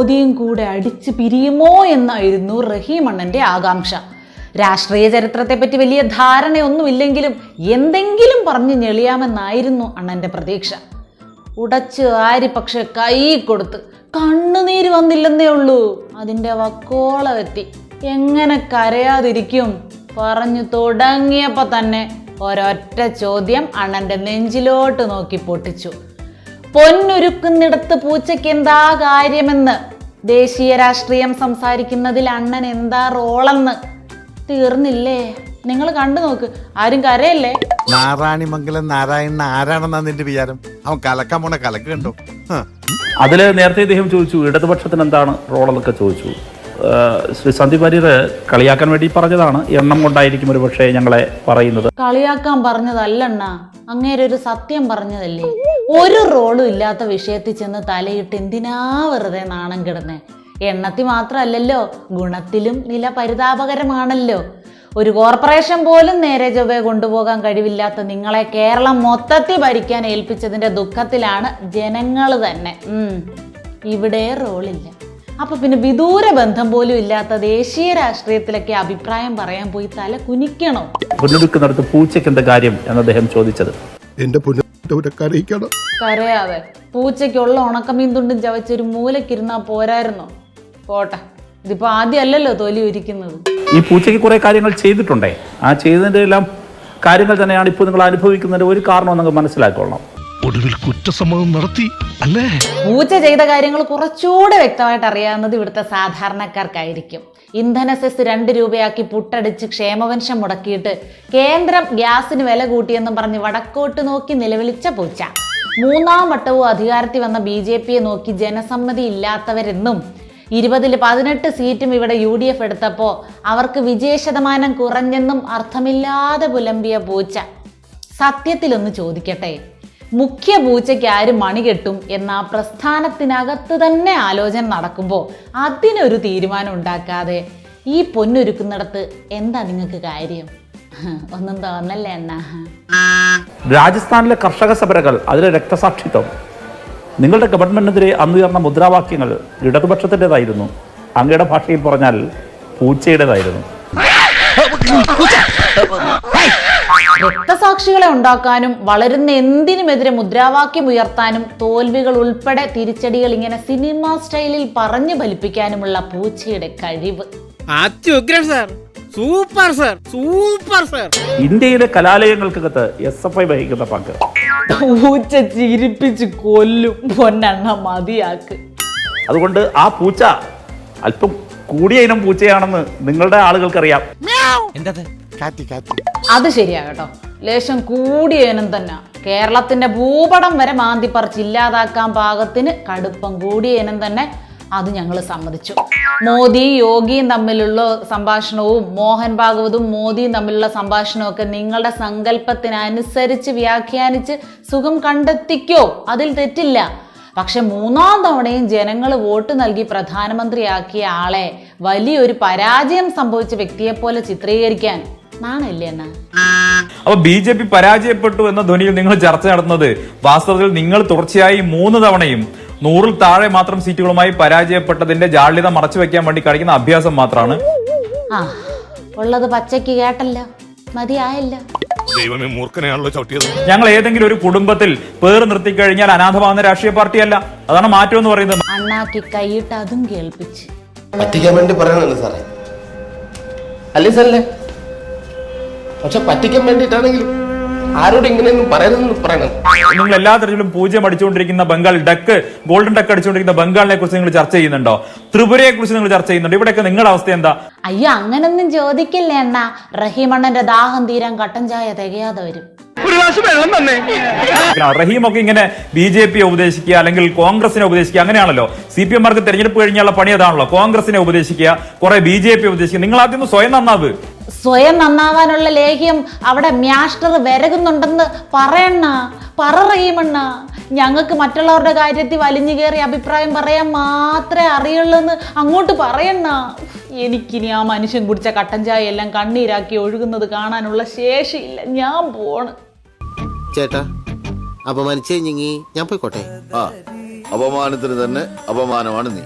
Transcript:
മോദിയും കൂടെ അടിച്ച് പിരിയുമോ എന്നായിരുന്നു റഹീം അണ്ണന്റെ ആകാംക്ഷ. രാഷ്ട്രീയ ചരിത്രത്തെപ്പറ്റി വലിയ ധാരണയൊന്നുമില്ലെങ്കിലും എന്തെങ്കിലും പറഞ്ഞു ഞെളിയാമെന്നായിരുന്നു അണ്ണന്റെ പ്രതീക്ഷ. ഉടച്ച് ആരി പക്ഷെ കൈ കൊടുത്ത് കണ്ണുനീര് വന്നില്ലെന്നേ ഉള്ളൂ. അതിന്റെ വക്കോളമെത്തി എങ്ങനെ കരയാതിരിക്കും? പറഞ്ഞു തുടങ്ങിയപ്പോൾ തന്നെ ഒരൊറ്റ ചോദ്യം അണ്ണന്റെ നെഞ്ചിലോട്ട് നോക്കി പൊട്ടിച്ചു. പൊന്നൊരുക്കുന്നിടത്ത് പൂച്ചയ്ക്ക് എന്താ കാര്യമെന്ന് ദേശീയ രാഷ്ട്രീയം സംസാരിക്കുന്നതിൽ അണ്ണൻ എന്താ റോളെന്ന് തീർന്നില്ലേ? നിങ്ങൾ കണ്ടു നോക്ക്. ആരും കരയല്ലേ? നാരായണിമംഗലം നാരായണൻ ആരാണെന്നാ നിന്റെ വിചാരം? അവൻ കലക്കാൻ പോണ കലക്ക് കണ്ടോ? അതിൽ അതിൽ നേരത്തെ ഇദ്ദേഹം ചോദിച്ചു ഇടതുപക്ഷത്തിന് എന്താണ് റോളെന്നൊക്കെ ചോദിച്ചു. ശ്രീ സന്ദീപ് വാര്യർ കളിയാക്കാൻ വേണ്ടി പറഞ്ഞതാണ്. എണ്ണം കൊണ്ടായിരിക്കും ഒരു പക്ഷേ ഞങ്ങളെ പറയുന്നത്. കളിയാക്കാൻ പറഞ്ഞതല്ലണ്ണ അങ്ങേരെ ഒരു സത്യം പറഞ്ഞതല്ലേ? ഒരു റോളും ഇല്ലാത്ത വിഷയത്തിൽ ചെന്ന് തലയിട്ട് എന്തിനാ വെറുതെ നാണം കിടന്നേ? എണ്ണത്തിൽ മാത്രമല്ലല്ലോ ഗുണത്തിലും നില പരിതാപകരമാണല്ലോ ഒരു കോർപ്പറേഷൻ പോലും നേരെ ചൊവ്വെ കൊണ്ടുപോകാൻ കഴിവില്ലാത്ത നിങ്ങളെ കേരളം മൊത്തത്തിൽ ഭരിക്കാൻ ഏൽപ്പിച്ചതിന്റെ ദുഃഖത്തിലാണ് ജനങ്ങൾ തന്നെ. ഇവിടെ റോളില്ല. അപ്പൊ പിന്നെ വിദൂര ബന്ധം പോലും ഇല്ലാത്ത ദേശീയ രാഷ്ട്രീയത്തിലൊക്കെ അഭിപ്രായം പറയാൻ പോയി തല കുനിക്കണോ? പുനരുക്കുന്നിടത്ത് പൂച്ചയ്ക്ക് എന്താ കാര്യം എന്ന് അദ്ദേഹം ചോദിച്ചത്. എന്റെ കരയാതെ. പൂച്ചയ്ക്കുള്ള ഉണക്കമീൻ തുണ്ടും ചവച്ചൊരു മൂലക്കിരുന്നാ പോരായിരുന്നോ? പോട്ടെ. ഇതിപ്പോ ആദ്യമല്ലല്ലോ തൊലി ഒരുക്കുന്നത് ഈ പൂച്ചയ്ക്ക് കുറെ കാര്യങ്ങൾ ചെയ്തിട്ടുണ്ടേ. ആ ചെയ്തതിന്റെ എല്ലാം കാര്യങ്ങൾ തന്നെയാണ് ഇപ്പോൾ നിങ്ങൾ അനുഭവിക്കുന്നതിന്റെ ഒരു കാരണം നിങ്ങൾ മനസ്സിലാക്കണം ഒടുവിൽ കുറ്റസമ്മതം നടത്തി അല്ലേ? പൂച്ച ചെയ്ത കാര്യങ്ങൾ കുറച്ചുകൂടെ വ്യക്തമായിട്ട് അറിയാവുന്നത് ഇവിടുത്തെ സാധാരണക്കാർക്കായിരിക്കും. ഇന്ധന സെസ് രണ്ട് രൂപയാക്കി പുട്ടടിച്ച് ക്ഷേമവംശം മുടക്കിയിട്ട് കേന്ദ്രം ഗ്യാസിന് വില കൂട്ടിയെന്നും പറഞ്ഞ് വടക്കോട്ട് നോക്കി നിലവിളിച്ച പൂച്ച. മൂന്നാം വട്ടവും അധികാരത്തിൽ വന്ന ബി ജെ പിയെ നോക്കി ജനസമ്മതി ഇല്ലാത്തവരെന്നും ഇരുപതിൽ പതിനെട്ട് സീറ്റും ഇവിടെ യു ഡി എഫ് എടുത്തപ്പോൾ അവർക്ക് വിജയ ശതമാനം കുറഞ്ഞെന്നും അർത്ഥമില്ലാതെ പുലമ്പിയ പൂച്ച. സത്യത്തിലൊന്ന് ചോദിക്കട്ടെ? മുഖ്യ പൂച്ചയ്ക്ക് ആര് മണി കെട്ടും എന്ന ആ പ്രസ്ഥാനത്തിനകത്ത് തന്നെ ആലോചന നടക്കുമ്പോൾ അതിനൊരു തീരുമാനം ഉണ്ടാക്കാതെ ഈ പൊന്നൊരുക്കുന്നിടത്ത് എന്താ നിങ്ങൾക്ക് കാര്യം? ഒന്നും തോന്നല്ലേ അണ്ണാ? രാജസ്ഥാനിലെ കർഷക സമരകൾ അതിലെ രക്തസാക്ഷിത്വം. നിങ്ങളുടെ ഗവൺമെന്റിനെതിരെ അന്ന് ഉയർന്ന മുദ്രാവാക്യങ്ങൾ ഇടതുപക്ഷത്തിന്റെതായിരുന്നു. അങ്ങയുടെ ഭാഷയിൽ പറഞ്ഞാൽ പൂച്ചയുടേതായിരുന്നു. രക്തസാക്ഷികളെ ഉണ്ടാക്കാനും വളരുന്ന എന്തിനുമെതിരെ മുദ്രാവാക്യം ഉയർത്താനും തോൽവികൾ ഉൾപ്പെടെ തിരിച്ചടികൾ ഇങ്ങനെ സിനിമ സ്റ്റൈലിൽ പറഞ്ഞു ഫലിപ്പിക്കാനുമുള്ള പൂച്ചയുടെ കഴിവ്. Super sir. Super sir. ഇന്ത്യയിലെ കലാലയങ്ങൾക്കകത്ത് എസ് എഫ് ഐ വഹിക്കുന്ന പങ്ക്. പൂച്ച ചിരിപ്പിച്ച് കൊല്ലും. പൊന്നെണ്ണ മതിയാക്ക്. അതുകൊണ്ട് ആ പൂച്ച അല്പം കൂടിയ ഇനം പൂച്ചയാണെന്ന് നിങ്ങളുടെ ആളുകൾക്കറിയാം. കാറ്റി കാറ്റി. അത് ശരിയാ കേട്ടോ. ലേശം കൂടിയേനും തന്നെ. കേരളത്തിന്റെ ഭൂപടം വരെ മാന്തിപ്പറിച്ച് ഇല്ലാതാക്കാൻ പാകത്തിന് കടുപ്പം കൂടിയേനും തന്നെ അത് ഞങ്ങൾ സമ്മതിച്ചു. മോദി യോഗിയും തമ്മിലുള്ള സംഭാഷണവും മോഹൻ ഭാഗവതും മോദിയും തമ്മിലുള്ള സംഭാഷണവും ഒക്കെ നിങ്ങളുടെ സങ്കല്പത്തിനനുസരിച്ച് വ്യാഖ്യാനിച്ച് സുഖം കണ്ടെത്തിക്കോ. അതിൽ തെറ്റില്ല. പക്ഷെ മൂന്നാം തവണയും ജനങ്ങൾ വോട്ട് നൽകി പ്രധാനമന്ത്രിയാക്കിയ ആളെ വലിയൊരു പരാജയം സംഭവിച്ച വ്യക്തിയെപ്പോലെ ചിത്രീകരിക്കാൻ നാണല്ലേ അപ്പൊ ബി ജെ പി പരാജയപ്പെട്ടു എന്ന ധ്വനിയിൽ നിങ്ങൾ ചർച്ച നടത്തുന്നത് വാസ്തവത്തിൽ നിങ്ങൾ തുടർച്ചയായി മൂന്ന് തവണയും നൂറിൽ താഴെ മാത്രം സീറ്റുകളുമായി പരാജയപ്പെട്ടതിന്റെ ജാള്യത മറച്ചു വെക്കാൻ വേണ്ടി കളിക്കുന്ന അഭ്യാസം മാത്രമാണ് ആ ഉള്ളത് പച്ചയ്ക്ക് കേട്ടല്ല മതിയായല്ല. ദൈവമേ മൂർഖനെയാണല്ലോ ചവിട്ടിയത്. ഞങ്ങൾ ഏതെങ്കിലും ഒരു കുടുംബത്തിൽ പേർ നിർത്തിക്കഴിഞ്ഞാൽ അനാഥമാകുന്ന രാഷ്ട്രീയ പാർട്ടിയല്ല. അതാണ് മാറ്റം എന്ന് പറയുന്നത്. അണ്ണാക്കി കൈയിട്ട് അതും കേൾപ്പിച്ച്. പറ്റിക്കാൻ വേണ്ടി പറയണല്ലോ സാറേ. അല്ലേ സാറല്ലേ പക്ഷെ പറ്റിക്കാൻ വേണ്ടിയിട്ടാണെങ്കിലും ആരോട് ഇങ്ങനെയൊന്നും പറയരുതെന്ന് പറയണം. നിങ്ങൾ എല്ലാ തരത്തിലും പൂജ്യം അടിച്ചുകൊണ്ടിരിക്കുന്ന ബംഗാൾ ഡക്ക് ഗോൾഡൻ ഡക്ക് അടിച്ചുകൊണ്ടിരിക്കുന്ന ബംഗാളിനെ കുറിച്ച് നിങ്ങൾ ചർച്ച ചെയ്യുന്നുണ്ടോ? ത്രിപുരയെ കുറിച്ച് നിങ്ങൾ ചർച്ച ചെയ്യുന്നുണ്ടോ? ഇവിടെയൊക്കെ നിങ്ങളുടെ അവസ്ഥ എന്താ? അയ്യോ അങ്ങനൊന്നും ചോദിക്കില്ല അണ്ണ? റഹീമണ്ണന്റെ ദാഹം തീരാൻ കട്ടൻ ചായ തികയാതെ വരും. റഹീമൊക്കെ ഒക്കെ ഇങ്ങനെ ബി ജെ പിയെ ഉപദേശിക്കുക അല്ലെങ്കിൽ കോൺഗ്രസിനെ ഉപദേശിക്കുക അങ്ങനെയാണല്ലോ. സി പി എം മാർക്ക് തെരഞ്ഞെടുപ്പ് കഴിഞ്ഞുള്ള പണി അതാണല്ലോ. കോൺഗ്രസിനെ ഉപദേശിക്കുക കുറെ ബി ജെ പി ഉപദേശിക്കുക. നിങ്ങൾ ആദ്യം സ്വയം നന്നാവ്. സ്വയം നന്നാവാനുള്ള ലേഖ്യം അവിടെ മ്യാസ്റ്റർ വിരകുന്നുണ്ടെന്ന് പറയണ്ണ പറ റഹീമണ്ണ ഞങ്ങൾക്ക് മറ്റുള്ളവരുടെ കാര്യത്തിൽ വലിഞ്ഞു കയറി അഭിപ്രായം പറയാൻ മാത്രമേ അറിയുള്ളൂ എന്ന് അങ്ങോട്ട് പറയണ്ണ. എനിക്കിനി ആ മനുഷ്യൻ കുടിച്ച കട്ടൻ ചായ എല്ലാം കണ്ണീരാക്കി ഒഴുകുന്നത് കാണാനുള്ള ശേഷിയില്ല. ഞാൻ പോണ്. ചേട്ടാ അപമാനിച്ചേ ഞാൻ പോയിക്കോട്ടെ. ആ അപമാനത്തിന് തന്നെ അപമാനമാണ് നീ.